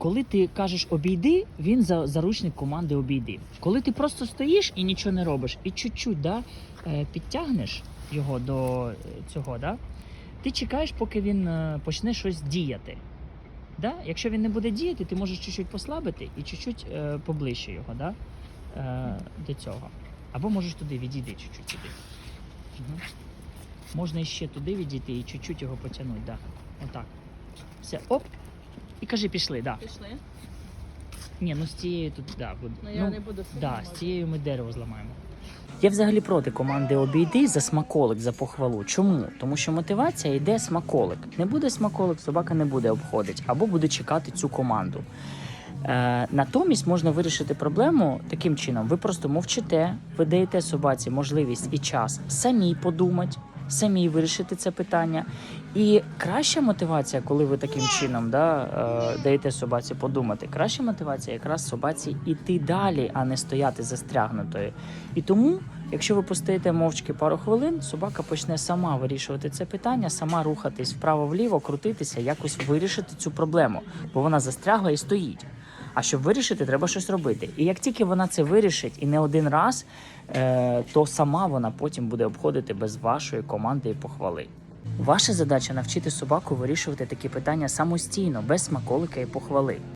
коли ти кажеш обійди, він за заручник команди обійди. Коли ти просто стоїш і нічого не робиш, і чуть-чуть да, е, підтягнеш його до е, цього, да, ти чекаєш, поки він е, почне щось діяти. Да? Якщо він не буде діяти, ти можеш чуть-чуть послабити і чуть-чуть е, поближче його да? е, до цього. Або можеш туди відійди чуть-чуть туди. Угу. Можна іще туди відійти і чуть-чуть його потягнути. Да. Отак. Все, оп. І кажи, пішли, да. Пішли. Ні, ну з цією тут, да, буде. Ну я не буду сильно. Да, з цією ми дерево зламаємо. Я взагалі проти команди обійди за смаколик, за похвалу. Чому? Тому що мотивація йде смаколик. Не буде смаколик, собака не буде обходити або буде чекати цю команду. Е, натомість можна вирішити проблему таким чином: ви просто мовчите, ви даєте собаці можливість і час самі подумати, самі вирішити це питання. І краща мотивація, коли ви таким чином да, е, даєте собаці подумати, краща мотивація якраз собаці іти далі, а не стояти застрягнутою. І тому, якщо ви постоїте мовчки пару хвилин, собака почне сама вирішувати це питання, сама рухатись вправо-вліво, крутитися, якось вирішити цю проблему, бо вона застрягла і стоїть. А щоб вирішити, треба щось робити. І як тільки вона це вирішить і не один раз, е, то сама вона потім буде обходити без вашої команди і похвали. Ваша задача навчити собаку вирішувати такі питання самостійно, без смаколика і похвали.